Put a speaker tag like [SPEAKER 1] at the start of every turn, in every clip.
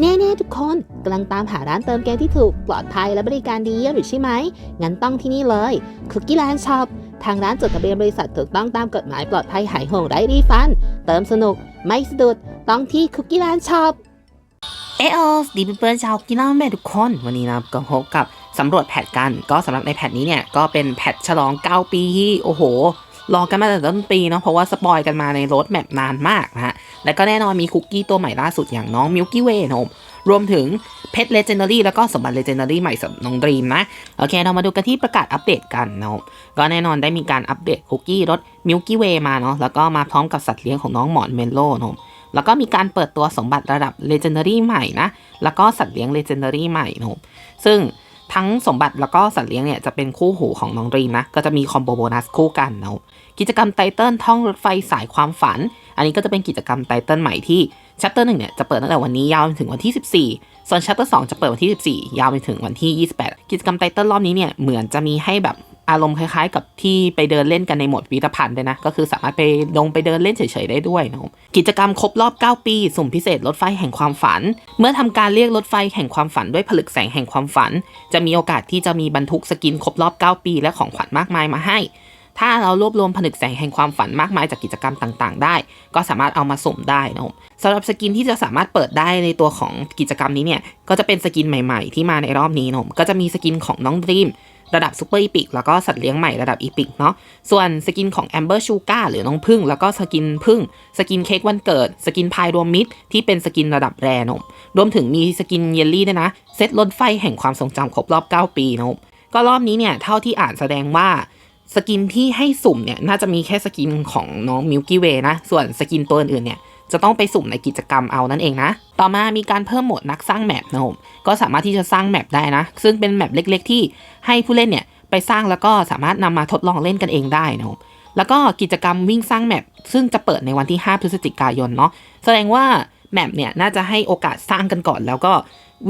[SPEAKER 1] แน่ๆทุกคนกำลังตามหาร้านเติมเกมที่ถูกปลอดภัยและบริการดีเยี่ยมอยู่ใช่ไหม งั้นต้องที่นี่เลย Cookie Land Shop ทางร้านจดทะเบียนบริษัทถูกต้องตามกฎหมายปลอดภัยหายห่วงไร้รีฟัน เติมสนุก ไม่สะดุด ต้องที่ Cookie Land Shop
[SPEAKER 2] เอโอสดีเพื่อนๆชาวกีฬาแม่ทุกคน วันนี้นะก็พบกับสำรวจแพทกัน ก็สำหรับในแพทนี้เนี่ย ก็เป็นแพทฉลอง 9 ปีที่โอ้โห รอกันมาแต่ต้นปีเนาะเพราะว่าสปอยกันมาในรถแมปนานมากนะฮะ และก็แน่นอนมีคุกกี้ตัวใหม่ล่าสุดอย่างน้องมิลกี้เวย์นะผมรวมถึงเพชรเลเจนดารี่แล้วก็สมบัติเลเจนดารี่ใหม่สำหรับน้องดรีมนะ โอเค เรามาดูกันที่ประกาศอัปเดตกันนะผมก็แน่นอนได้มีการอัปเดตคุกกี้รถมิลกี้เวย์มาเนาะแล้วก็มาพร้อมกับสัตว์เลี้ยงของน้องหมอนเมนโล่นะผมแล้วก็มีการเปิดตัวสมบัติระดับเลเจนดารี่ใหม่นะ แล้วก็สัตว์เลี้ยงเลเจนดารี่ใหม่นะผมซึ่ง ทั้งสมบัติแล้วก็สัตว์เลี้ยงเนี่ยจะเป็นคู่หูของน้องรีมนะ ก็จะมีคอมโบโบนัสคู่กันเนาะกิจกรรมไตเติลท่องรถไฟสายความฝัน อันนี้ก็จะเป็นกิจกรรมไตเติลใหม่ที่ชัปเตอร์หนึ่งเนี่ยจะเปิดตั้งแต่วันนี้ยาวไปถึงวันที่ 14 ส่วนชัปเตอร์สองจะเปิดวันที่ 14 ยาวไปถึงวันที่ 28 กิจกรรมไตเติลรอบนี้เนี่ยเหมือนจะมีให้แบบ อารมณ์คล้ายๆ กับที่ไปเดินเล่นกันในโหมดพิพิธภัณฑ์เลยนะ ก็คือสามารถไปลงไปเดินเล่นเฉยๆได้ด้วยนะครับกิจกรรมครบรอบ 9 ปี สุ่มพิเศษรถไฟแห่งความฝัน เมื่อทำการเรียกรถไฟแห่งความฝันด้วยผลึกแสงแห่งความฝัน จะมีโอกาสที่จะมีบรรทุกสกินครบรอบ 9 ปี และของขวัญมากมายมาให้ ถ้าเรารวบรวมผนึกแสงแห่งความฝันมากมายจากกิจกรรมต่างๆ ได้ ก็สามารถเอามาสุ่มได้นะครับสำหรับสกินที่จะสามารถเปิดได้ในตัวของกิจกรรมนี้เนี่ยก็จะเป็นสกินใหม่ ๆ ที่มาในรอบนี้นะครับก็จะมีสกินของน้องดรีม ระดับซูเปอร์อีพิกแล้วก็สัตว์เลี้ยงใหม่ระดับอีพิกเนาะส่วนสกินของแอมเบอร์ชูกาหรือน้องพึ่ง แล้วก็สกินพึ่ง สกินเค้กวันเกิด สกินพายรวมมิตรที่เป็นสกินระดับแรนมรวมถึงมีสกินเยลลี่ด้วยนะ เซตรถไฟแห่งความทรงจำครบรอบ 9 ปีนะก็รอบนี้เนี่ยเท่าที่อ่านแสดงว่าสกินที่ให้สุ่มเนี่ยน่าจะมีแค่สกินของน้องมิลกี้เวย์นะ ส่วนสกินตัวอื่นๆเนี่ย จะต้องไปสุ่มในกิจกรรมเอานั่นเองนะ ต่อมามีการเพิ่มโหมดนักสร้างแมปนะผมก็สามารถที่จะสร้างแมปได้นะ ซึ่งเป็นแมปเล็ก ๆ ที่ให้ผู้เล่นเนี่ยไปสร้างแล้วก็สามารถนำมาทดลองเล่นกันเองได้นะผมแล้วก็กิจกรรมวิ่งสร้างแมปซึ่งจะเปิดในวันที่ 5 พฤศจิกายนเนาะแสดงว่าแมปเนี่ยน่าจะให้โอกาสสร้างกันก่อน แล้วก็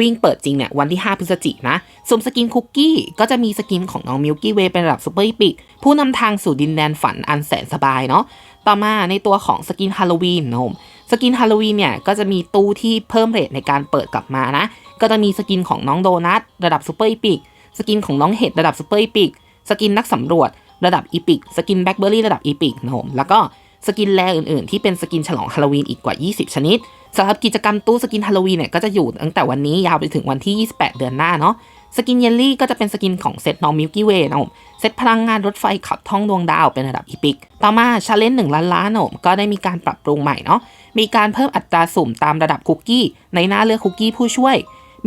[SPEAKER 2] วิ่งเปิดจริงเนี่ยวันที่ 5 พฤศจิกนะสุ่มสกินคุกกี้ก็จะมีสกินของน้องมิลกี้เวย์เป็นระดับซูเปอร์อีพิกผู้นำทางสู่ดินแดนฝันอันแสนสบายเนาะ ต่อมาในตัวของสกินฮาโลวีนนะผมสกินฮาโลวีนเนี่ยก็จะมีตู้ที่เพิ่มเรทในการเปิดกลับมานะ ก็จะมีสกินของน้องโดนัทระดับซูเปอร์อีพิกสกินของน้องเห็ดระดับซูเปอร์อีพิกสกินนักสำรวจระดับอีพิกสกินแบล็คเบอร์รี่ระดับอีพิกนะผมแล้วก็สกินแรอื่นๆ ที่เป็นสกินฉลองฮาโลวีนอีกกว่า 20 ชนิดสำหรับกิจกรรมตู้สกินฮาโลวีนเนี่ยก็จะอยู่ตั้งแต่วันนี้ยาวไปถึงวันที่ 28 เดือนหน้าเนาะ สกินเยลลี่ก็จะเป็นสกินของเซตน้องมิลกี้เวย์นะผมเซตพลังงานรถไฟขับท่องดวงดาวเป็นระดับอีพิก ต่อมาชาเลนจ์หนึ่งล้านล้านนะผมก็ได้มีการปรับปรุงใหม่เนาะมีการเพิ่มอัตราสุ่มตามระดับคุกกี้ ในหน้าเลือกคุกกี้ผู้ช่วย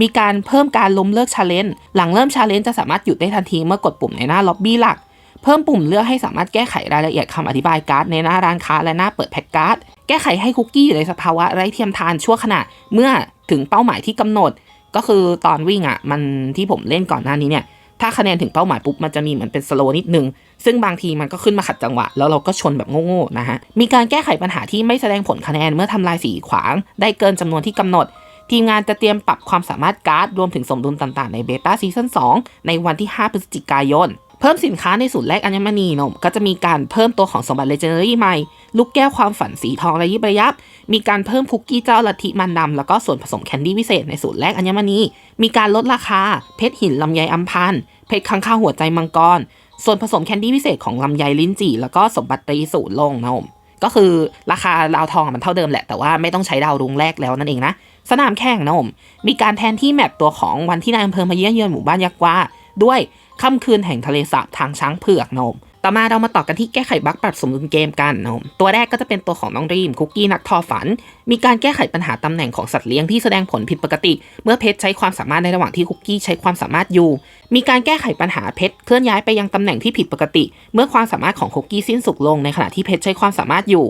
[SPEAKER 2] มีการเพิ่มการล้มเลิกชาเลนจ์หลังเริ่มชาเลนจ์จะสามารถหยุดได้ทันทีเมื่อกดปุ่มในหน้าล็อบบี้หลักเพิ่มปุ่มเลือกให้สามารถแก้ไขรายละเอียดคำอธิบายการ์ดในหน้าร้านค้าและหน้าเปิดแพ็กการ์ดแก้ไขให้คุกกี้อยู่ในสภาวะไร้เทียมทานชั่วขณะเมื่อถึงเป้าหมายที่กำหนด ก็คือตอนวิ่งอะมันที่ผมเล่นก่อนหน้านี้เนี่ยถ้าคะแนนถึงเป้าหมายปุ๊บมันจะมีเหมือนเป็นสโลนิดนึง ซึ่งบางทีมันก็ขึ้นมาขัดจังหวะ แล้วเราก็ชนแบบโง่ๆนะฮะ มีการแก้ไขปัญหาที่ไม่แสดงผลคะแนนเมื่อทำลายสีขวาง ได้เกินจำนวนที่กำหนด ทีมงานจะเตรียมปรับความสามารถการ์ด รวมถึงสมดุลต่างๆในเบต้าซีซั่น2ในวันที่ 5 พฤศจิกายน เพิ่มสินค้าในศูนย์แรกอัญมณีนมก็จะมีการเพิ่มตัวของสมบัติเลเจนดารี่ใหม่ ลูกแก้วความฝันสีทองระยิบระยับ มีการเพิ่มคุกกี้เจ้าลัทธิมันดำแล้วก็ส่วนผสมแคนดี้วิเศษในศูนย์แรกอัญมณี มีการลดราคา เพชรหินลำไยอัมพันธ์เพชรค้างคาหัวใจมังกร ส่วนผสมแคนดี้พิเศษของลำไยลิ้นจี่แล้วก็สมบัติตรีศูนย์ลงนะผมก็คือราคาดาวทองมันเท่าเดิมแหละแต่ว่าไม่ต้องใช้ดาวรุงแรกแล้วนั่นเองนะสนามแข่งนะผมมีการแทนที่แมปตัวของวันที่นายอำเภอมาเยี่ยมเยือนหมู่บ้านยักษ์ว่า ด้วยค่ำคืนแห่งทะเลสาบทางช้างเผือกนมต่อมาเรามาต่อกันที่แก้ไขบั๊กปรับสมดุลเกมกันนะผมตัวแรกก็จะเป็นตัวของน้องรีมคุกกี้นักทอฝัน มีการแก้ไขปัญหาตำแหน่งของสัตว์เลี้ยงที่แสดงผลผิดปกติ เมื่อเพชรใช้ความสามารถในระหว่างที่คุกกี้ใช้ความสามารถอยู่ มีการแก้ไขปัญหาเพชรเคลื่อนย้ายไปยังตำแหน่งที่ผิดปกติ เมื่อความสามารถของคุกกี้สิ้นสุดลงในขณะที่เพชรใช้ความสามารถอยู่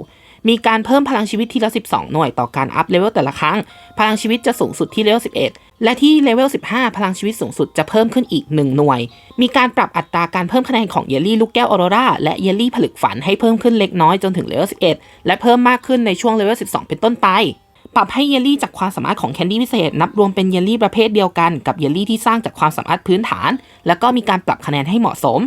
[SPEAKER 2] มีการเพิ่มพลังชีวิตทีละ 12 หน่วยต่อการอัพเลเวลแต่ละครั้ง พลังชีวิตจะสูงสุดที่เลเวล 11 และที่เลเวล 15 พลังชีวิตสูงสุดจะเพิ่มขึ้นอีก 1 หน่วย มีการปรับอัตราการเพิ่มคะแนนของเยลลี่ลูกแก้วออโรราและเยลลี่ผลึกฝันให้เพิ่มขึ้นเล็กน้อยจนถึงเลเวล 11 และเพิ่มมากขึ้นในช่วงเลเวล 12 เป็นต้นไป ปรับให้เยลลี่จากความสามารถของแคนดี้พิเศษ นับรวมเป็นเยลลี่ประเภทเดียวกันกับเยลลี่ที่สร้างจากความสามารถพื้นฐาน แล้วก็มีการปรับคะแนนให้เหมาะสม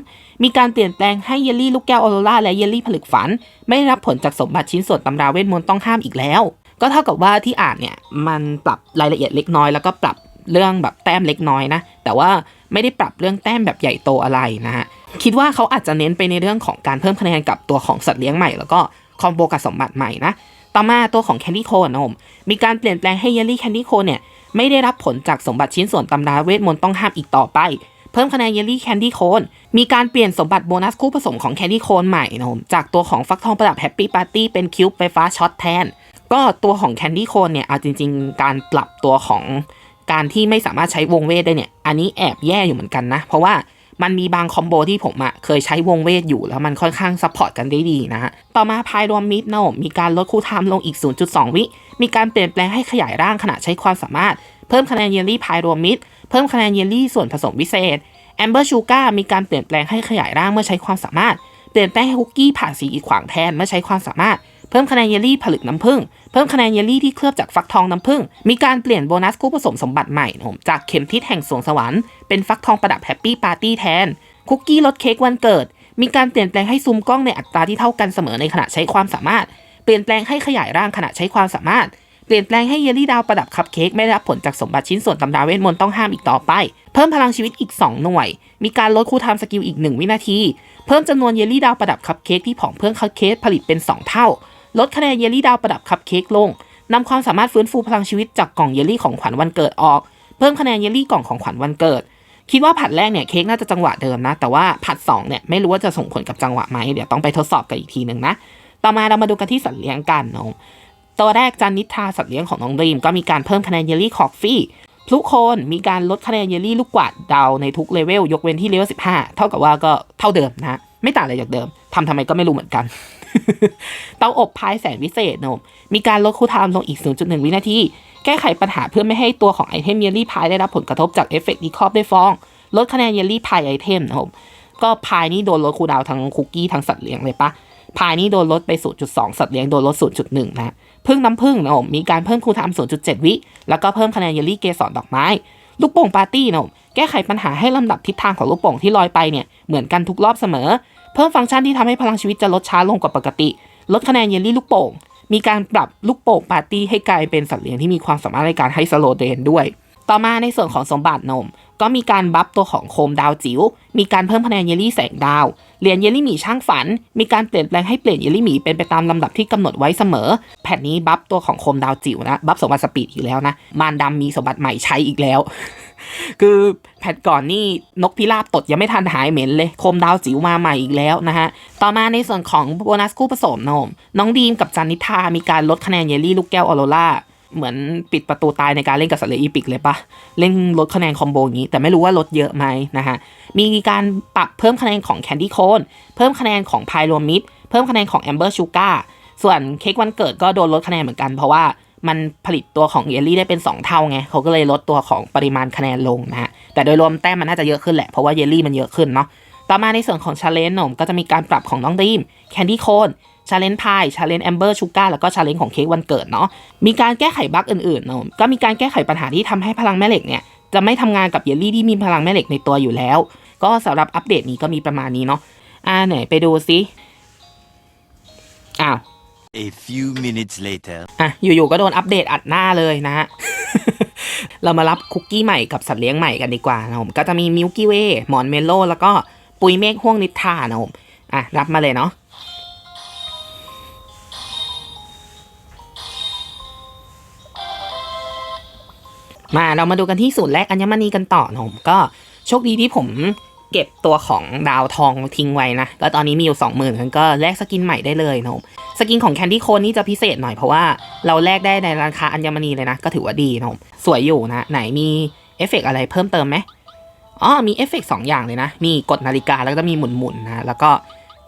[SPEAKER 2] มีการเปลี่ยนแปลงให้เยลลี่ลูกแก้วออโรราและเยลลี่ผลึกฝัน ไม่ได้รับผลจากสมบัติชิ้นส่วนตำราเวทมนต์ต้องห้ามอีกแล้ว ก็เท่ากับว่าที่อ่านเนี่ยมันปรับรายละเอียดเล็กน้อยแล้วก็ปรับเรื่องแบบแต้มเล็กน้อยนะ แต่ว่าไม่ได้ปรับเรื่องแต้มแบบใหญ่โตอะไรนะฮะคิดว่าเขาอาจจะเน้นไปในเรื่องของการเพิ่มคะแนนกับตัวของสัตว์เลี้ยงใหม่ แล้วก็คอมโบกับสมบัติใหม่นะ ต่อมาตัวของแคนดี้โคนนะผมมีการเปลี่ยนแปลงให้เยลลี่แคนดี้โคนเนี่ยไม่ได้รับผลจากสมบัติชิ้นส่วนตำราเวทมนต์ต้องห้ามอีกต่อไป เพิ่มคะแนนเยลลี่แคนดี้โคนมีการเปลี่ยนสมบัติโบนัสคู่ผสมของแคนดี้โคนใหม่นะผมจากตัวของฟักทองประดับแฮปปี้ปาร์ตี้เป็นคิวบไฟฟ้าช็อตแทน ก็ตัวของแคนดี้โคนเนี่ยเอาจริง ๆ การปรับตัวของการที่ไม่สามารถใช้วงเวทได้เนี่ย อันนี้แอบแย่อยู่เหมือนกันนะ เพราะว่า มันมีบางคอมโบที่ผมอะเคยใช้วงเวทอยู่แล้วมันค่อนข้างซัพพอร์ตกันได้ดีนะฮะ ต่อมาพายรวมมิดโนมีการลดคูลไทม์ลงอีก 0.2 วิ มีการเปลี่ยนแปลงให้ขยายร่างขณะใช้ความสามารถ เพิ่มคะแนนเยลลี่พายรวมมิด เพิ่มคะแนนเยลลี่ส่วนผสมวิเศษแอมเบอร์ชูการ์มีการเปลี่ยนแปลงให้ขยายร่างเมื่อใช้ความสามารถ เปลี่ยนแปลงให้คุกกี้ผ่านสีกีดขวางแทนเมื่อใช้ความสามารถ เพิ่มคะแนนเยลลี่ผลึกน้ำผึ้ง เพิ่มคะแนนเยลลี่ที่เคลือบจากฟักทองน้ำผึ้ง มีการเปลี่ยนโบนัสคู่ผสมสมบัติใหม่ผมจากเข็มทิศแห่งสวงสวรรค์เป็นฟักทองประดับแฮปปี้ปาร์ตี้แทน คุกกี้รสเค้กวันเกิด มีการเปลี่ยนแปลงให้ซูมกล้องในอัตราที่เท่ากันเสมอในขณะใช้ความสามารถ เปลี่ยนแปลงให้ขยายร่างขณะใช้ความสามารถ เปลี่ยนแปลงให้เยลลี่ดาวประดับคัพเค้กไม่ได้รับผลจากสมบัติชิ้นส่วนตำราเวทมนต์ต้องห้ามอีกต่อไป เพิ่มพลังชีวิตอีก 2 หน่วย มีการลดคูลไทม์สกิลอีก 1 วินาที เพิ่มจำนวนเยลลี่ดาวประดับคัพเค้กที่ผองเพื่อคัพเค้กผลิตเป็น 2 เท่า ลดคะแนนเยลลี่ดาวประดับคัพเค้กลงนำความสามารถฟื้นฟูพลังชีวิตจากกล่องเยลลี่ของขวัญวันเกิดออก เพิ่มคะแนนเยลลี่กล่องของขวัญวันเกิด คิดว่าผัดแรกเนี่ยเค้กน่าจะจังหวะเดิมนะ แต่ว่าผัด2เนี่ยไม่รู้ว่าจะส่งผลกับจังหวะไหมเดี๋ยวต้องไปทดสอบกันอีกทีหนึ่งนะ ต่อมาเรามาดูกันที่สัตว์เลี้ยงกันเนาะตัวแรกจันนิทาสัตว์เลี้ยงของน้องดรีมก็มีการเพิ่มคะแนนเยลลี่คอฟฟี่ทุกคนมีการลดคะแนนเยลลี่ลูกกวาดดาวในทุกเลเวลยกเว้นที่เลเวล15 เท่ากับว่าก็เท่าเดิมนะ ไม่ต่างอะไรจากเดิมทำทำไมก็ไม่รู้เหมือนกัน เตาอบพายแสนวิเศษเนอะมีการลดคูลไทม์ลงอีก 0.1 วินาที แก้ไขปัญหาเพื่อไม่ให้ตัวของไอเทมเยลลี่พายได้รับผลกระทบจากเอฟเฟกต์ดีครอบได้ฟอง ลดคะแนนเยลลี่พายไอเทมนะครับก็พายนี่โดนลดคูลดาวทั้งคุกกี้ทั้งสัตว์เลี้ยงเลยปะพายนี่โดนลดไป 0.2 สัตว์เลี้ยงโดนลด 0.1 นะพึ่งน้ำพึ่งนะครับมีการเพิ่มคูลไทม์0.7 วิ แล้วก็เพิ่มคะแนนเยลลี่เกสรดอกไม้ ลูกโป่งปาร์ตี้นะครับแก้ไขปัญหาให้ลำดับทิศทางของลูกโป่งที่ลอยไปเนี่ยเหมือนกันทุกรอบเสมอ เพิ่มฟังก์ชันที่ทำให้พลังชีวิตจะลดช้าลงกว่าปกติ ลดคะแนนเยลลี่ลูกโป่ง มีการปรับลูกโป่งปาร์ตี้ให้กลายเป็นสัตว์เลี้ยงที่มีความสามารถในการให้สโลเดนด้วย ต่อมาในส่วนของสมบัตินม ก็มีการบัฟตัวของโคมดาวจิ๋ว มีการเพิ่มคะแนนเยลลี่แสงดาว เหรียญเยลลี่หมีช่างฝัน มีการเปลี่ยนแปลงให้เปลี่ยนเยลลี่หมีเป็นไปตามลำดับที่กำหนดไว้เสมอ แผ่นนี้บัฟตัวของโคมดาวจิ๋วนะ บัฟสมบัติสปีดอีกแล้วนะ มารดำมีสมบัติใหม่ใช้อีกแล้ว คือแพทก่อนนี่นกพิราบตดยังไม่ทันหายเหม็นเลย โคมดาวจิ๋วมาใหม่อีกแล้วนะฮะ ต่อมาในส่วนของโบนัสคู่ผสมนมน้องดีมกับจันนิทามีการลดคะแนนเยลลี่ลูกแก้วออโรราเหมือนปิดประตูตายในการเล่นกับสัตว์เลี้ยงอีพิกเลยปะเล่นลดคะแนนคอมโบงี้ แต่ไม่รู้ว่าลดเยอะไหมนะฮะ มีการปรับเพิ่มคะแนนของแคนดี้โคนเพิ่มคะแนนของพายโรมิดเพิ่มคะแนนของแอมเบอร์ชูการ์ส่วนเค้กวันเกิดก็โดนลดคะแนนเหมือนกันเพราะว่า มันผลิตตัวของเยลลี่ได้เป็น 2 เท่าไงเขาก็เลยลดตัวของปริมาณคะแนนลงนะฮะแต่โดยรวมแต้มมันน่าจะเยอะขึ้นแหละ เพราะว่าเยลลี่มันเยอะขึ้นเนาะต่อมาในส่วนของชาเลนจ์นมก็จะมีการปรับของน้องดีมแคนดี้โคนชาเลนจ์พายชาเลนจ์แอมเบอร์ชูการ์แล้วก็ชาเลนจ์ของเค้กวันเกิดเนาะมีการแก้ไขบั๊กอื่นๆนมก็มีการแก้ไขปัญหาที่ทำให้พลังแม่เหล็กเนี่ยจะไม่ทำงานกับเยลลี่ที่มีพลังแม่เหล็กในตัวอยู่แล้ว ก็สำหรับอัปเดตนี้ก็มีประมาณนี้เนาะอ่าไหนไปดูซิอ้าว
[SPEAKER 3] A few minutes later.
[SPEAKER 2] อะ อยู่ๆ ก็โดนอัปเดตอัดหน้าเลยนะฮะ เรามารับคุกกี้ใหม่กับสัตว์เลี้ยงใหม่กันดีกว่านะผมก็จะมีมิลกี้เวย์หมอนเมลโล่แล้วก็ปุยเมฆห่วงนิทานะผมอะ รับมาเลยเนาะมาเรามาดูกันที่สูตรแรกอัญมณีกันต่อนะผมก็โชคดีที่ผม เก็บตัวของดาวทองทิ้งไว้นะ แล้วตอนนี้มีอยู่สองหมื่นก็แลกสกินใหม่ได้เลยนะผมสกินของแคนดี้โคนนี่จะพิเศษหน่อยเพราะว่าเราแลกได้ในราคาอัญมณีเลยนะ ก็ถือว่าดีนะผมสวยอยู่นะ ไหนมีเอฟเฟกต์อะไรเพิ่มเติมไหมอ๋อมีเอฟเฟกต์สองอย่างเลยนะ มีกดนาฬิกาแล้วก็มีหมุนๆนะแล้วก็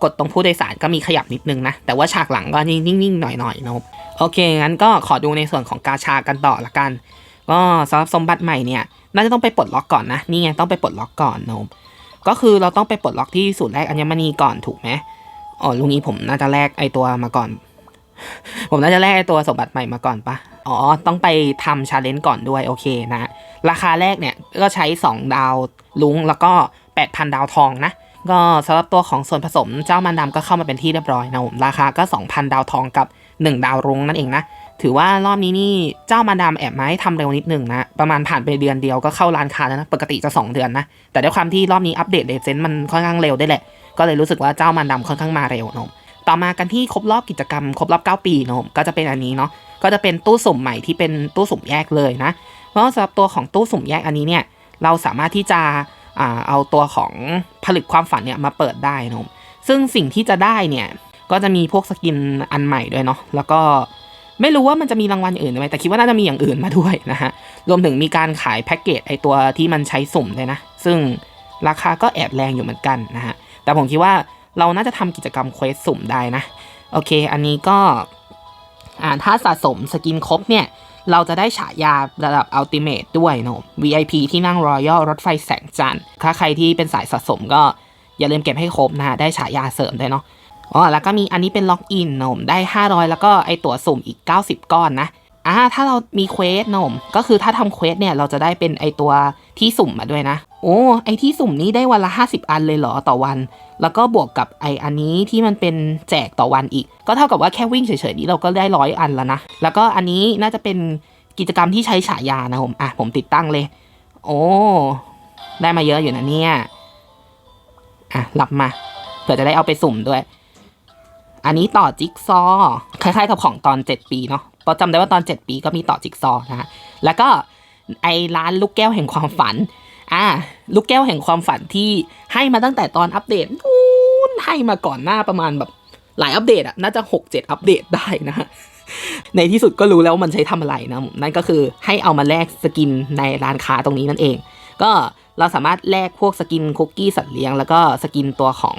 [SPEAKER 2] กดตรงผู้โดยสารก็มีขยับนิดนึงนะ แต่ว่าฉากหลังก็นิ่งๆหน่อยๆนะครับโอเค งั้นก็ขอดูในส่วนของกาชากันต่อละกัน ก็สำหรับสมบัติใหม่เนี่ย น่าจะต้องไปปลดล็อกก่อนนะ นี่ไงต้องไปปลดล็อกก่อนนะครับ ก็คือเราต้องไปปลดล็อกที่ศูนย์แรกอัญมณีก่อนถูกไหมอ๋อลุงนี้ผมน่าจะแลกไอตัวมาก่อน ผมน่าจะแลกไอตัวสมบัติใหม่มาก่อนปะอ๋อ ต้องไปทำชาเลนจ์ก่อนด้วยโอเคนะ ราคาแรกเนี่ยก็ใช้ 2 ดาวลุงแล้วก็ 8,000 ดาวทองนะ ก็สำหรับตัวของส่วนผสมเจ้ามันดำก็เข้ามาเป็นที่เรียบร้อยนะผมราคาก็ 2,000 ดาวทองกับ 1 ดาวรุ้งนั่นเองนะ ถือว่ารอบนี้นี่เจ้ามาดามแอบมาให้ทำเร็วนิดหนึ่งนะ ประมาณผ่านไปเดือนเดียวก็เข้าร้านค้าแล้วนะ ปกติจะ 2 เดือนนะ แต่ด้วยความที่รอบนี้อัปเดตเลเซนต์มันค่อนข้างเร็วได้แหละ ก็เลยรู้สึกว่าเจ้ามาดามค่อนข้างมาเร็วนอะต่อมากันที่ครบรอบกิจกรรม ครบรอบ 9 ปีนอะก็จะเป็นอันนี้เนาะ ก็จะเป็นตู้สุ่มใหม่ที่เป็นตู้สุ่มแยกเลยนะ เพราะสำหรับตัวของตู้สุ่มแยกอันนี้เนี่ยเราสามารถที่จะอเอาตัวของผลึกความฝันเนี่ยมาเปิดได้นอะซึ่งสิ่งที่จะได้เนี่ยก็จะมีพวกสกินอันใหม่ด้วยเนาะ แล้วก็ ไม่รู้ว่ามันจะมีรางวัลอื่นไหมแต่คิดว่าน่าจะมีอย่างอื่นมาด้วยนะฮะ รวมถึงมีการขายแพ็กเกจไอตัวที่มันใช้สุ่มเลยนะ ซึ่งราคาก็แอบแรงอยู่เหมือนกันนะฮะ แต่ผมคิดว่าเราน่าจะทำกิจกรรมเควสสุ่มได้นะ โอเค อันนี้ก็ อ่าถ้าสะสมสกินครบเนี่ย เราจะได้ฉายาระดับอัลติเม e ด้วยเนอะ VIP ที่นั่งรอยัลรถไฟแสงจันทร์ถ้าใครที่เป็นสายสะสมก็อย่าลืมเก็บให้ครบนะฮะ ได้ฉายาเสริมด้วยเนาะ อ๋อแล้วก็มีอันนี้เป็นล็อกอินนมได้ 500 แล้วก็ไอตั๋วสุ่มอีก 90 ก้อนนะอ่าถ้าเรามีเควสนม ก็คือถ้าทำเควสเนี่ยเราจะได้เป็นไอตัวที่สุ่มมาด้วยนะ โอ้ไอที่สุ่มนี้ได้วันละ 50 อันเลยเหรอต่อวัน แล้วก็บวกกับไออันนี้ที่มันเป็นแจกต่อวันอีก ก็เท่ากับว่าแค่วิ่งเฉยๆนี้เราก็ได้ร้อยอันแล้วนะ แล้วก็อันนี้น่าจะเป็นกิจกรรมที่ใช้ฉายานะผมอะผมติดตั้งเลย โอ้ได้มาเยอะอยู่นะเนี่ยอะรับมาเผื่อจะได้เอาไปสุ่มด้วย อันนี้ต่อจิ๊กซอว์คล้ายๆกับของตอน 7 ปีเนาะเพราะจำได้ว่าตอน 7 ปีก็มีต่อจิ๊กซอว์นะฮะแล้วก็ไอร้านลูกแก้วแห่งความฝัน อ่า ลูกแก้วแห่งความฝันที่ให้มาตั้งแต่ตอนอัปเดตนู้นให้มาก่อนหน้าประมาณแบบหลายอัปเดตอะน่าจะ 6 7 อัปเดตได้นะฮะในที่สุดก็รู้แล้วว่ามันใช้ทำอะไรนะ นั่นก็คือให้เอามาแลกสกินในร้านค้าตรงนี้นั่นเอง ก็เราสามารถแลกพวกสกินคุกกี้สัตว์เลี้ยง แล้วก็สกินตัวของ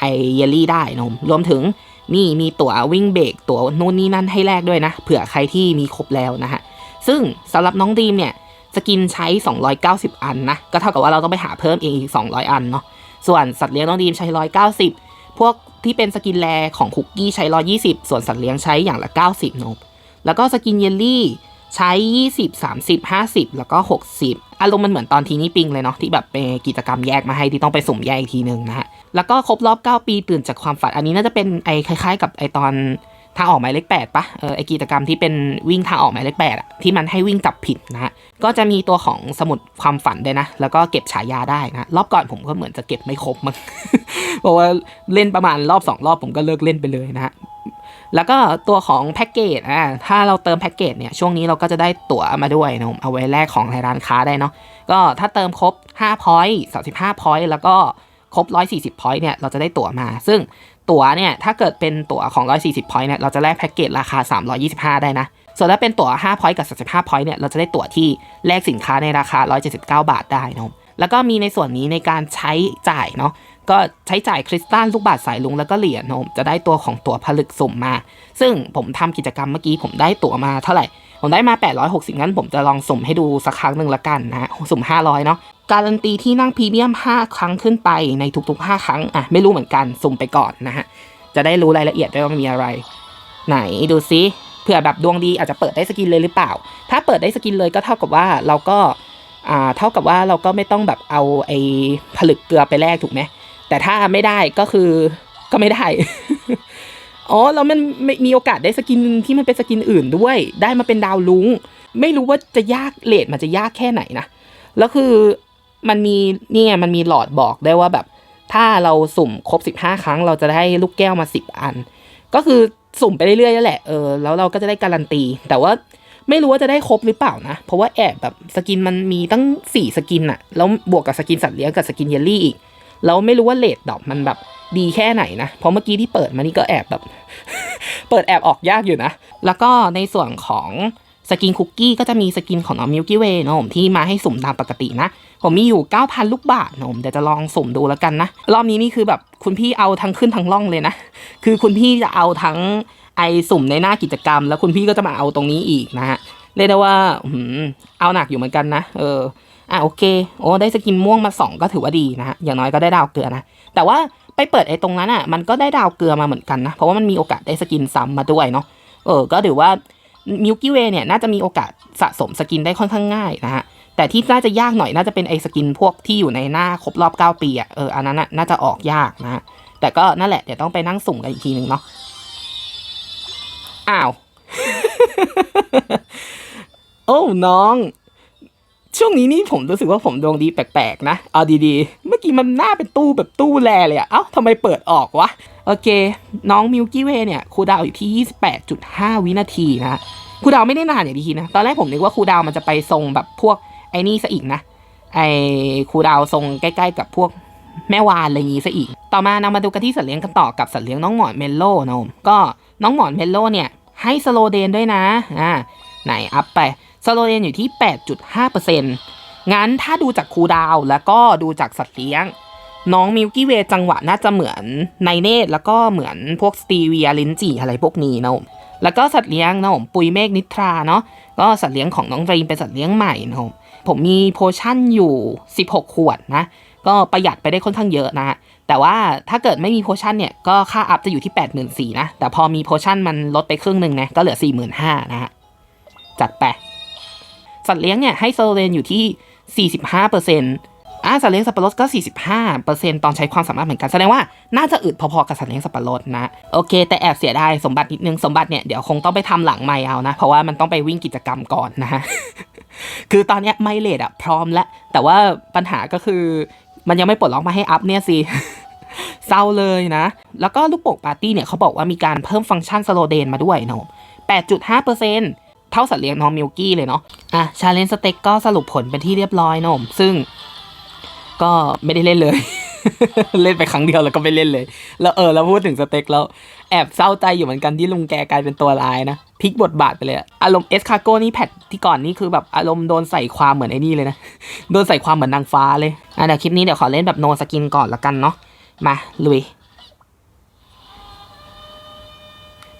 [SPEAKER 2] ไอเยลลี่ได้นะผมรวมถึง นี่มีตั๋ววิ่งเบรกตั๋วนู่นนี่นั่นให้แลกด้วยนะ เผื่อใครที่มีครบแล้วนะฮะ ซึ่งสำหรับน้องดีมเนี่ยสกินใช้ 290 อันนะ ก็เท่ากับว่าเราต้องไปหาเพิ่มเองอีก 200 อันเนาะ ส่วนสัตว์เลี้ยงน้องดีมใช้ 190 พวกที่เป็นสกินแลของคุกกี้ใช้ 120 ส่วนสัตว์เลี้ยงใช้อย่างละ 90นบแล้วก็สกินเยลลี่ ใช้ 20 30 50 แล้วก็ 60 อารมณ์มันเหมือนตอนทีนี้ปิงเลยเนาะที่แบบเป็นกิจกรรมแยกมาให้ที่ต้องไปสุ่มแยกอีกทีหนึ่งนะฮะ แล้วก็ครบรอบ 9 ปีตื่นจากความฝัน อันนี้น่าจะเป็นไอ้คล้าย ๆ กับไอตอนทางออกหมายเลข8ปะเออไอกิจกรรมที่เป็นวิ่งทางออกหมายเลข8อะที่มันให้วิ่งจับผิดนะฮะก็จะมีตัวของสมุดความฝันด้วยนะ แล้วก็เก็บฉายาได้นะรอบก่อนผมก็เหมือนจะเก็บไม่ครบมั้งเพราะว่าเล่นประมาณรอบ2รอบผมก็เลิกเล่นไปเลยนะฮะ แล้วก็ตัวของแพ็กเกจอ่าถ้าเราเติมแพ็กเกจเนี่ยช่วงนี้เราก็จะได้ตั๋วมาด้วยนะเอาไว้แลกของในร้านค้าได้เนาะก็ถ้าเติมครบ5 point 35 point แล้วก็ครบ 140 point เนี่ยเราจะได้ตั๋วมา ซึ่งตั๋วเนี่ยถ้าเกิดเป็นตั๋วของ 140 point เนี่ยเราจะแลกแพ็กเกจราคา 325 ได้นะส่วนถ้าเป็นตั๋ว5 point กับ 35 point เนี่ยเราจะได้ตั๋วที่แลกสินค้าในราคา 179 บาทได้นะแล้วก็มีในส่วนนี้ในการใช้จ่ายเนาะ ก็ใช้จ่ายคริสตัลลูกบาศสายลุงแล้วก็เหรียญนะผมจะได้ตัวของตัวผลึกสุ่มมา ซึ่งผมทำกิจกรรมเมื่อกี้ผมได้ตัวมาเท่าไหร่ ผมได้มา 860 งั้นผมจะลองสุ่มให้ดูสักครั้งหนึ่งละกันนะฮะสุ่ม 500 เนาะการันตีที่นั่งพรีเมียม 5 ครั้งขึ้นไปในทุกๆ 5 ครั้งอะไม่รู้เหมือนกันสุ่มไปก่อนนะฮะจะได้รู้รายละเอียดด้วยว่ามันมีอะไร ไหนดูซิเผื่อแบบดวงดีอาจจะเปิดได้สกินเลยหรือเปล่า ถ้าเปิดได้สกินเลยก็เท่ากับว่าเราก็อ่าเท่ากับว่าเราก็ไม่ต้องแบบเอาไอ้ผลึกเกลือไปแลกถูกไหม แต่ถ้าไม่ได้ก็คือก็ไม่ได้ อ๋อแล้วมันไม่มีโอกาสได้สกินที่มันเป็นสกินอื่นด้วย ได้มาเป็นดาวลุง ไม่รู้ว่าจะยากเลทมันจะยากแค่ไหนนะ แล้วคือมันมีเนี่ยมันมีหลอดบอกได้ว่าแบบ ถ้าเราสุ่มครบ 15 ครั้ง เราจะได้ลูกแก้วมา 10 อัน ก็คือสุ่มไปเรื่อยๆนั่นแหละ เออ แล้วเราก็จะได้การันตี แต่ว่าไม่รู้ว่าจะได้ครบหรือเปล่านะ เพราะว่าแอบแบบสกินมันมีตั้ง 4 สกินอะแล้วบวกกับสกินสัตว์เลี้ยงกับสกินเยลลี่อีก แล้วไม่รู้ว่าเลดดอกมันแบบดีแค่ไหนนะ เพราะเมื่อกี้ที่เปิดมานี่ก็แอบแบบ เปิดแอบออกยากอยู่นะ แล้วก็ในส่วนของสกินคุกกี้ก็จะมีสกินของน้องมิลกี้เวย์นะผมที่มาให้สุ่มตามปกตินะ ผมมีอยู่ 9,000 ลูกบาทนะผมเดี๋ยวจะลองสุ่มดูแล้วกันนะ รอบนี้นี่คือแบบคุณพี่เอาทั้งขึ้นทั้งล่องเลยนะ คือคุณพี่จะเอาทั้งไอสุ่มในหน้ากิจกรรม แล้วคุณพี่ก็จะมาเอาตรงนี้อีกนะฮะเรียกได้ว่าเอาหนักอยู่เหมือนกันนะ เออ อะโอเค โอ้ได้สกินม่วงมาสองก็ถือว่าดีนะฮะ อย่างน้อยก็ได้ดาวเกลือนะ แต่ว่าไปเปิดไอ้ตรงนั้นอะ มันก็ได้ดาวเกลือมาเหมือนกันนะ เพราะว่ามันมีโอกาสได้สกินซ้ำมาด้วยเนาะ เออ ก็ถือว่ามิลกี้เวย์เนี่ยน่าจะมีโอกาสสะสมสกินได้ค่อนข้างง่ายนะฮะ แต่ที่น่าจะยากหน่อยน่าจะเป็นไอ้สกินพวกที่อยู่ในหน้าครบรอบ 9 ปีอะ เออ อันนั้นน่าจะออกยากนะฮะ แต่ก็นั่นแหละ เดี๋ยวต้องไปนั่งสุ่มกันอีกทีหนึ่งเนาะ อ้าว โอ้น้อง ช่วงนี้นี่ผมรู้สึกว่าผมดวงดีแปลกๆนะ เอาดีๆ เมื่อกี้มันหน้าเป็นตู้แบบตู้แลเลยอะเอ้าทำไมเปิดออกวะ โอเค น้องมิวกี้เวเนี่ยครูดาวอยู่ที่ 28.5 วินาทีนะครูดาวไม่ได้นานอย่างที่คิดนะ ตอนแรกผมนึกว่าครูดาวมันจะไปทรงแบบพวกไอ้นี่ซะอีกนะ ไอ้ครูดาวทรงใกล้ๆกับพวกแม่วานอะไรอย่างงี้ซะอีก ต่อมานำมาดูกันที่สัตว์เลี้ยงกันต่อกับสัตว์เลี้ยงน้องหมอนเมลโล่นะผมก็น้องหมอนเมลโล่เนี่ยให้สโลเดนด้วยนะ อ่า ไหนอัพไป สโลเดนอยู่ที่ 8.5%งั้นถ้าดูจากครูดาวแล้วก็ดูจากสัตว์เลี้ยง น้องมิลกี้เวจังหวะน่าจะเหมือนไนเนตแล้วก็เหมือนพวกสตีเวียลินจีอะไรพวกนี้นะผมแล้วก็สัตว์เลี้ยงนะผมปุยเมฆนิทราเนาะก็สัตว์เลี้ยงของน้องรีมเป็นสัตว์เลี้ยงใหม่นะผมผมมีโพชั่นอยู่ 16 ขวดนะ ก็ประหยัดไปได้ค่อนข้างเยอะนะฮะแต่ว่าถ้าเกิดไม่มีโพชั่นเนี่ย ก็ค่าอัพจะอยู่ที่ 84,000นะ แต่พอมีโพชั่นมันลดไปครึ่งหนึ่งนะ ก็เหลือ 45,000นะฮะ จัดไป สัตว์เลี้ยงเนี่ยให้โซเลนอยู่ที่ 45%อ่าสัตว์เลี้ยงสับปะรดก็ 45%ตอนใช้ความสามารถเหมือนกัน แสดงว่าน่าจะอึดพอๆกับสัตว์เลี้ยงสับปะรดนะ โอเค แต่แอบเสียดายสมบัตินิดนึง สมบัติเนี่ยเดี๋ยวคงต้องไปทำหลังไม่เอานะ เพราะว่ามันต้องไปวิ่งกิจกรรมก่อนนะฮะ คือตอนเนี้ยไม่เลดอะพร้อมแล้ว แต่ว่าปัญหาก็คือมันยังไม่ปลดล็อกมาให้อัพเนี่ยสิเศร้าเลยนะ แล้วก็ลูกโป่งปาร์ตี้เนี่ยเขาบอกว่ามีการเพิ่มฟังก์ชันสโลเดนมาด้วยเนาะ8.5%เเท่าสัตว์เลี้ยงน้องมิลกี้เลยเนาะอะชาเลนจ์สเต็กก็สรุปผลเป็นที่เรียบร้อยนม ซึ่งก็ไม่ได้เล่นเลย เล่นไปครั้งเดียวแล้วก็ไม่เล่นเลย แล้วเออแล้วพูดถึงสเต็กแล้วแอบเศร้าใจอยู่เหมือนกันที่ลุงแกกลายเป็นตัวร้ายนะพลิกบทบาทไปเลยอะอารมณ์เอสคาโกนี่แพทที่ก่อนนี่คือแบบอารมณ์โดนใส่ความเหมือนไอ้นี่เลยนะ โดนใส่ความเหมือนนางฟ้าเลยอะเดี๋ยวคลิปนี้เดี๋ยวขอเล่นแบบโนสกินก่อนละกันเนาะมาลุย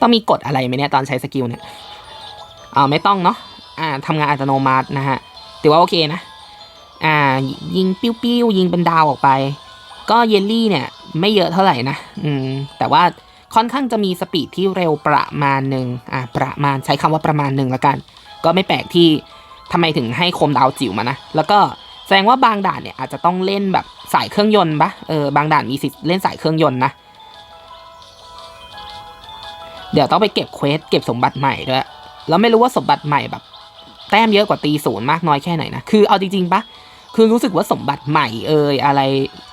[SPEAKER 2] ต้องมีกฎอะไรไหมเนี่ยตอนใช้สกิลเนี่ย อ่าไม่ต้องเนาะอ่าทำงานอัตโนมัตินะฮะถือว่าโอเคนะอ่ายิงปิ้วปิ้วยิงเป็นดาวออกไป ก็เยลลี่เนี่ยไม่เยอะเท่าไหร่นะอืมแต่ว่าค่อนข้างจะมีสปีดที่เร็วประมาณหนึ่งอ่าประมาณใช้คำว่าประมาณหนึ่งละกัน ก็ไม่แปลกที่ทำไมถึงให้โคมดาวจิ๋วมานะแล้วก็แสดงว่าบางด่านเนี่ยอาจจะต้องเล่นแบบสายเครื่องยนต์ปะเออบางด่านมีสิทธิ์เล่นสายเครื่องยนต์นะเดี๋ยวต้องไปเก็บเควสเก็บสมบัติใหม่ด้วย แล้วไม่รู้ว่าสมบัติใหม่แบบ แต้มเยอะกว่าตีศูนย์มากน้อยแค่ไหนนะคือเอาจริงๆปะคือรู้สึกว่าสมบัติใหม่เอ่ยอะไร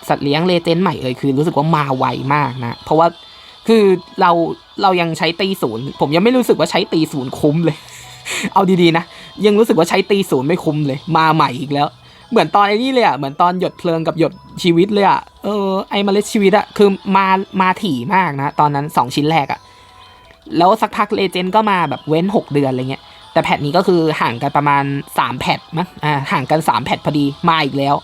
[SPEAKER 2] สัตว์เลี้ยงเลเจนด์ใหม่เอ่ยคือ รู้สึกว่ามาไวมากนะ เพราะว่าคือเราเรายังใช้ตีศูนย์ผมยังไม่รู้สึกว่าใช้ตีศูนย์คุ้มเลย เอาดีๆนะ ยังรู้สึกว่าใช้ตีศูนย์ไม่คุ้มเลย มาใหม่อีกแล้ว เหมือนตอนไอ้นี่เลยอะเหมือนตอนหยดเพลิงกับหยดชีวิตเลยอะเออไอเมล็ดชีวิตอะคือมามาถี่มากนะ ตอนนั้นสองชิ้นแรกอะ แล้วสักพักเลเจนด์ก็มาแบบเว้น 6 เดือนอะไรเงี้ย แต่แพทนี้ก็คือห่างกันประมาณ 3 แพทมั้งอ่าห่างกัน 3 แพทพอดีมาอีกแล้ว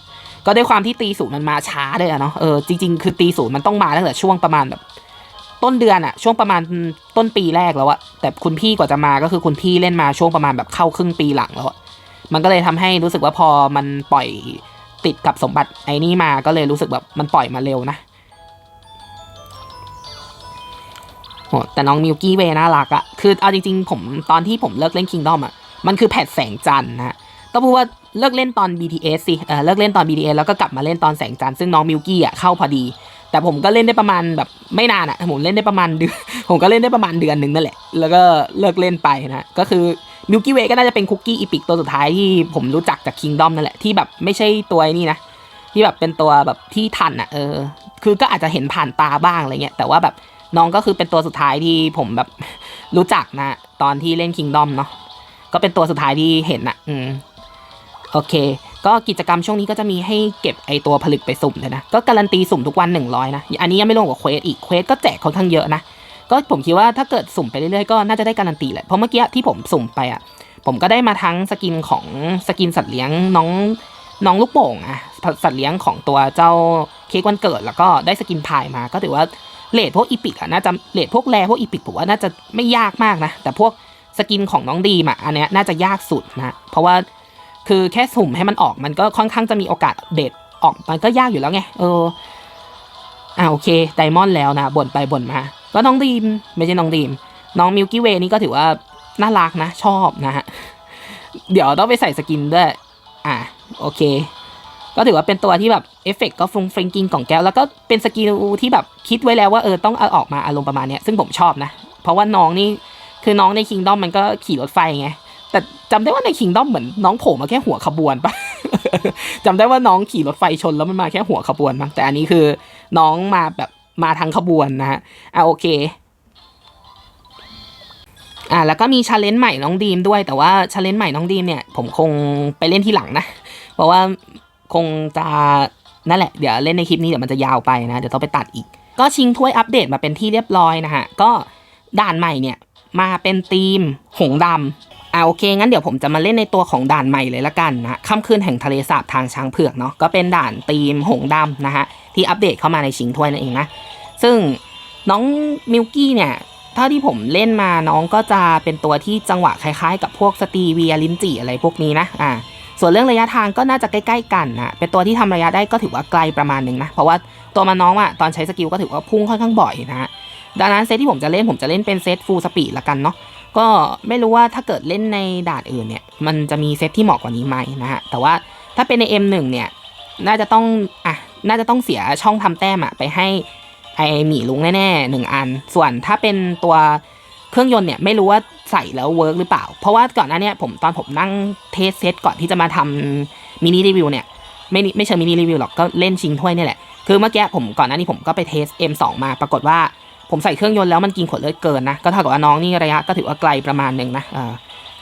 [SPEAKER 2] ก็ด้วยความที่ตีศูนย์มันมาช้าเลยอะเนาะเออจริงๆ คือตีศูนย์มันต้องมาตั้งแต่ช่วงประมาณแบบต้นเดือนอะช่วงประมาณต้นปีแรกแล้วอะแต่คุณพี่กว่าจะมาก็คือคุณพี่เล่นมาช่วงประมาณแบบเข้าครึ่งปีหลังแล้วอะมันก็เลยทำให้รู้สึกว่าพอมันปล่อยติดกับสมบัติไอ้นี่มาก็เลยรู้สึกแบบมันปล่อยมาเร็วนะ แต่น้องมิวกี้เวน่ารักอะคือเอาจริงๆ ผมตอนที่ผมเลิกเล่นคิงดอมอะมันคือแพทแสงจันทร์นะต้องพูดว่าเลิกเล่นตอน BTS สิเออเลิกเล่นตอน BTS แล้วก็กลับมาเล่นตอนแสงจันทร์ซึ่งน้องมิวกี้อะเข้าพอดี แต่ผมก็เล่นได้ประมาณแบบไม่นานอะผมเล่นได้ประมาณเดือนผมก็เล่นได้ประมาณเดือนหนึ่งนั่นแหละ แล้วก็เลิกเล่นไปนะก็คือมิ l กี้เวก็น่าจะเป็นคุกกี้อีพิกตัวสุดท้ายที่ผมรู้จักจากคิงดอมนั่นแหละที่แบบไม่ใช่ตัวนี่นะที่แบบเป็นตัวแบบที่ทันอะเออคือก็อาจจะเห็นผ่านตาบ้างอะไรเงี้ยแต่ว่าแบบ น้องก็คือเป็นตัวสุดท้ายที่ผมแบบรู้จักนะ ตอนที่เล่นคิงดอมเนาะก็เป็นตัวสุดท้ายที่เห็นอะอืมโอเค ก็กิจกรรมช่วงนี้ก็จะมีให้เก็บไอตัวผลึกไปสุ่มเลยนะ ก็การันตีสุ่มทุกวัน 100 นะ อันนี้ยังไม่รวมกับเควสอีกเควสก็แจกค่อนข้างเยอะนะ ก็ผมคิดว่าถ้าเกิดสุ่มไปเรื่อยๆก็น่าจะได้การันตีแหละ เพราะเมื่อกี้ที่ผมสุ่มไปอะ ผมก็ได้มาทั้งสกินของสกินสัตว์เลี้ยงน้องน้องลูกโป่งอะสัตว์เลี้ยงของตัวเจ้าเค้กวันเกิด แล้วก็ได้สกินพายมา ก็ถือว่า เลทพวกอีพิกอะน่าจะเลทพวกแรพวกอีพิกผมว่าน่าจะไม่ยากมากนะ แต่พวกสกินของน้องดีมอะอันเนี้ยน่าจะยากสุดนะ เพราะว่าคือแค่สุ่มให้มันออกมันก็ค่อนข้างจะมีโอกาสเด็ดออกมันก็ยากอยู่แล้วไง เออ อ่าโอเคไดมอนด์แล้วนะบ่นไปบ่นมา ก็น้องดีม ไม่ใช่น้องดีม น้องมิลกี้เวนี่ก็ถือว่าน่ารักนะ ชอบนะฮะ เดี๋ยวต้องไปใส่สกินด้วย อ่าโอเค ก็ถือว่าเป็นตัวที่แบบเอฟเฟกต์ก็ฟรุงฟริงกิงของแก้ว แล้วก็เป็นสกิลที่แบบคิดไว้แล้วว่าเออต้องเอาออกมาอารมณ์ประมาณนี้ซึ่งผมชอบนะ เพราะว่าน้องนี่คือน้องในคิงดอมมันก็ขี่รถไฟไงแต่จำได้ว่าในคิงดอมเหมือนน้องโผล่มาแค่หัวขบวนปะจำได้ว่าน้องขี่รถไฟชนแล้วมันมาแค่หัวขบวนมั้งแต่อันนี้คือน้องมาแบบมาทางขบวนนะฮะอะโอเคอะแล้วก็มีชาเลนจ์ใหม่น้องดีมด้วย แต่ว่าชาเลนจ์ใหม่น้องดีมเนี่ยผมคงไปเล่นที่หลังนะ เพราะว่า คงจะนั่นแหละเดี๋ยวเล่นในคลิปนี้เดี๋ยวมันจะยาวไปนะเดี๋ยวต้องไปตัดอีก ก็ชิงถ้วยอัปเดตมาเป็นที่เรียบร้อยนะฮะก็ด่านใหม่เนี่ยมาเป็นทีมหงดำอ่าโอเค งั้นเดี๋ยวผมจะมาเล่นในตัวของด่านใหม่เลยละกันนะค่ำคืนแห่งทะเลสาบทางช้างเผือกเนาะก็เป็นด่านทีมหงดำนะฮะที่อัปเดตเข้ามาในชิงถ้วยนั่นเองนะซึ่งน้องมิลกี้เนี่ยเท่าที่ผมเล่นมาน้องก็จะเป็นตัวที่จังหวะคล้ายๆ กับพวกสตีเวียลินจีอะไรพวกนี้นะอ่า ส่วนเรื่องระยะทางก็น่าจะใกล้ๆกันนะเป็นตัวที่ทำระยะได้ก็ถือว่าไกลประมาณหนึ่งนะ เพราะว่าตัวมันน้องอะตอนใช้สกิลก็ถือว่าพุ่งค่อนข้างบ่อยนะดังนั้นเซตที่ผมจะเล่นผมจะเล่นเป็นเซตฟูลสปีดละกันเนาะก็ไม่รู้ว่าถ้าเกิดเล่นในด่านอื่นเนี่ย มันจะมีเซตที่เหมาะกว่านี้ไหมนะฮะแต่ว่าถ้าเป็นใน M1 เนี่ยน่าจะต้องอะน่าจะต้องเสียช่องทำแต้มอะไปให้ไอหมีลุงแน่ๆหนึ่งอัน ส่วนถ้าเป็นตัวเครื่องยนต์เนี่ยไม่รู้ว่า ส่แล้วเวิร์กหรือเปล่า เพราะว่าก่อนหน้านี้ผมตอนผมนั่งเทสเซตก่อนที่จะมาทำมินิรีวิวเนี่ยไม่ไม่เชิงมินิรีวิวหรอกก็เล่นชิงถ้วยนี่แหละ คือเมื่อกี้ผมก่อนหน้านี้ผมก็ไปเทส M2 มาปรากฏว่าผมใส่เครื่องยนต์แล้วมันกินขวดเลือดเกินนะ ก็เท่ากับว่าน้องนี่ระยะก็ถือว่าไกลประมาณหนึ่งนะ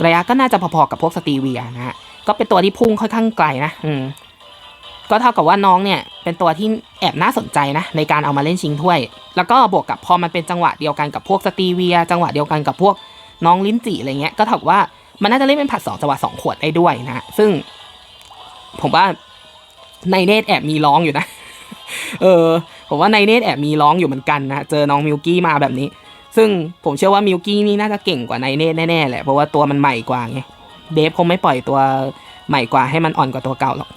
[SPEAKER 2] ระยะก็น่าจะพอๆกับพวกสตีเวียนะฮะก็เป็นตัวที่พุ่งค่อนข้างไกลนะอืมก็เท่ากับว่าน้องเนี่ยเป็นตัวที่แอบน่าสนใจนะในการเอามาเล่นชิงถ้วย แล้วก็บวกกับพอมันเป็นจังหวะเดียวกันกับพวกสตีเวีย จังหวะเดียวกันกับพวก น้องลิ้นจี่อะไรเงี้ยก็เท่ากับว่ามันน่าจะเล่นเป็นผัดสองจังหวะสองขวดได้ด้วยนะฮะซึ่ง ผมว่าในเนตแอบมีร้องอยู่นะ เออ ผมว่าในเนตแอบมีร้องอยู่เหมือนกันนะเจอน้องมิวกี้มาแบบนี้ ซึ่งผมเชื่อว่ามิวกี้นี่น่าจะเก่งกว่าในเนตแน่ๆแหละเพราะว่าตัวมันใหม่กว่าไงเดฟคงไม่ปล่อยตัวใหม่กว่าให้มันอ่อนกว่าตัวเก่าหรอก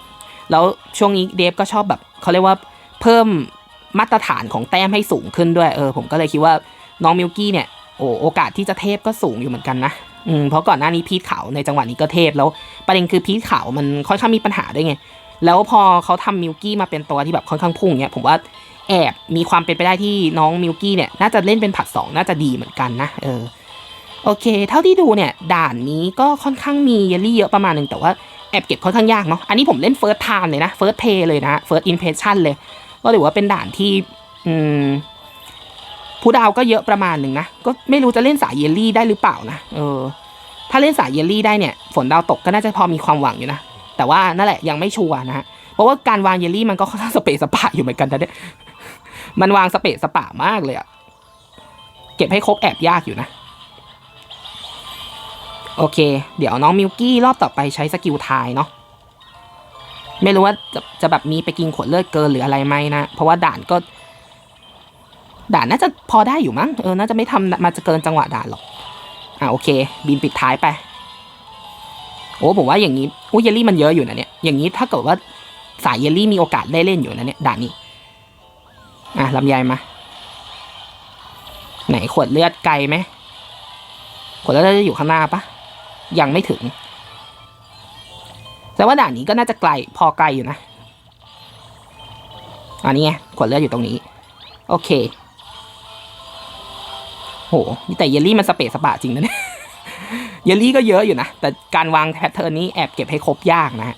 [SPEAKER 2] แล้วช่วงนี้เดฟก็ชอบแบบเขาเรียกว่าเพิ่มมาตรฐานของแต้มให้สูงขึ้นด้วยเออผมก็เลยคิดว่าน้องมิวกี้เนี่ย โอ้โอกาสที่จะเทพก็สูงอยู่เหมือนกันนะอืมเพราะก่อนหน้านี้พีทเขาในจังหวะนี้ก็เทพแล้วประเด็นคือพีทเขามันค่อนข้างมีปัญหาด้วยไงแล้วพอเขาทำมิวกี้มาเป็นตัวที่แบบค่อนข้างพุ่งเนี่ยผมว่าแอบมีความเป็นไปได้ที่น้องมิวกี้เนี่ยน่าจะเล่นเป็นผัดสองน่าจะดีเหมือนกันนะเออโอเค เท่าที่ดูเนี่ยด่านนี้ก็ค่อนข้างมีเยลลี่เยอะประมาณหนึ่งแต่ว่าแอบเก็บค่อนข้างยากเนาะอันนี้ผมเล่นเฟิร์สไทม์เลยนะเฟิร์สเพย์เลยนะเฟิร์สอินเพรสชั่นเลย ก็ถือว่าเป็นด่านที่อืม ผู้ดาวก็เยอะประมาณหนึ่งนะ ก็ไม่รู้จะเล่นสายเยลลี่ได้หรือเปล่านะ เออ ถ้าเล่นสายเยลลี่ได้เนี่ย ฝนดาวตกก็น่าจะพอมีความหวังอยู่นะ แต่ว่านั่นแหละยังไม่ชัวร์นะฮะ เพราะว่าการวางเยลลี่มันก็ค่อนข้างสเปซสปะอยู่เหมือนกันนะเนี่ย มันวางสเปซสปะมากเลยอะเก็บให้ครบแอบยากอยู่นะ โอเค เดี๋ยวน้องมิวกี้รอบต่อไปใช้สกิลทายเนาะ ไม่รู้ว่าจะจะแบบมีไปกินขวดเลือดเกินหรืออะไรไหมนะ เพราะว่าด่านก็ ด่านน่าจะพอได้อยู่มั้ง เออ น่าจะไม่ทำมาจะเกินจังหวะด่านหรอก อ่าโอเค บินปิดท้ายไป โอ้ผมว่าอย่างนี้อุ้ยเยลลี่มันเยอะอยู่นะเนี่ย อย่างนี้ถ้าเกิดว่าสายเยลลี่มีโอกาสได้เล่นอยู่นะเนี่ยด่านนี้ อะลำไยมา ไหนขวดเลือดไกลไหมขวดเลือดจะอยู่ข้างหน้าปะยังไม่ถึง แต่ว่าด่านนี้ก็น่าจะไกลพอไกลอยู่นะอันนี้ไงขวดเลือดอยู่ตรงนี้ โอเค โหแต่เยลลี่มันสเปซสปะจริงนะเนี่ยเยลลี่ก็เยอะอยู่นะ แต่การวางแพทเทิร์นนี้แอบเก็บให้ครบยากนะฮะ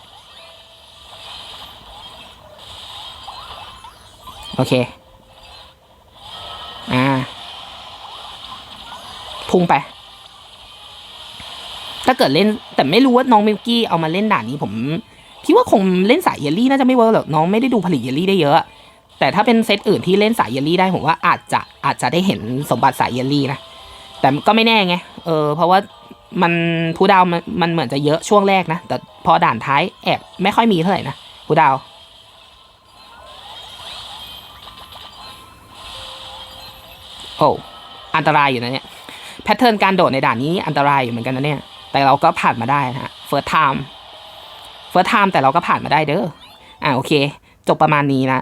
[SPEAKER 2] โอเค อ่า พุ่งไป ถ้าเกิดเล่น แต่ไม่รู้ว่าน้องมิลกี้เอามาเล่นด่านนี้ผมคิดว่าคงเล่นสายเยลลี่น่าจะไม่เวิร์กหรอกน้องไม่ได้ดูผลิตเยลลี่ได้เยอะ แต่ถ้าเป็นเซตอื่นที่เล่นสายเยลลี่ได้ผมว่าอาจจะอาจจะได้เห็นสมบัติสายเยลลี่นะ แต่ก็ไม่แน่ไง เออ เพราะว่ามันผู้ดาวมันมันเหมือนจะเยอะช่วงแรกนะ แต่พอด่านท้ายแอบไม่ค่อยมีเท่าไหร่นะผู้ดาว โอ้อันตรายอยู่นะเนี่ย แพทเทิร์นการโดดในด่านนี้อันตรายอยู่เหมือนกันนะเนี่ย แต่เราก็ผ่านมาได้นะฮะเฟิร์สไทม์เฟิร์สไทม์แต่เราก็ผ่านมาได้เด้อ อ่าโอเค จบประมาณนี้นะ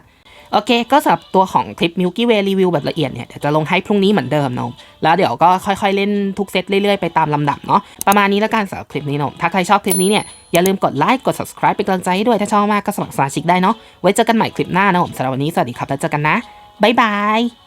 [SPEAKER 2] โอเค ก็สำหรับตัวของคลิป Milky Way รีวิวแบบละเอียดเนี่ยเดี๋ยวจะลงให้พรุ่งนี้เหมือนเดิมเนาะแล้วเดี๋ยวก็ค่อยๆเล่นทุกเซตเรื่อยๆ ไปตามลำดับเนาะประมาณนี้แล้วกันสำหรับคลิปนี้เนาะถ้าใครชอบคลิปนี้เนี่ยอย่าลืมกดไลค์กด subscribe เป็นกำลังใจให้ด้วยถ้าชอบมากก็สมัครสมาชิกได้เนาะไว้เจอกันใหม่คลิปหน้านะผมสำหรับวันนี้สวัสดีครับแล้วเจอกันนะบ๊ายบาย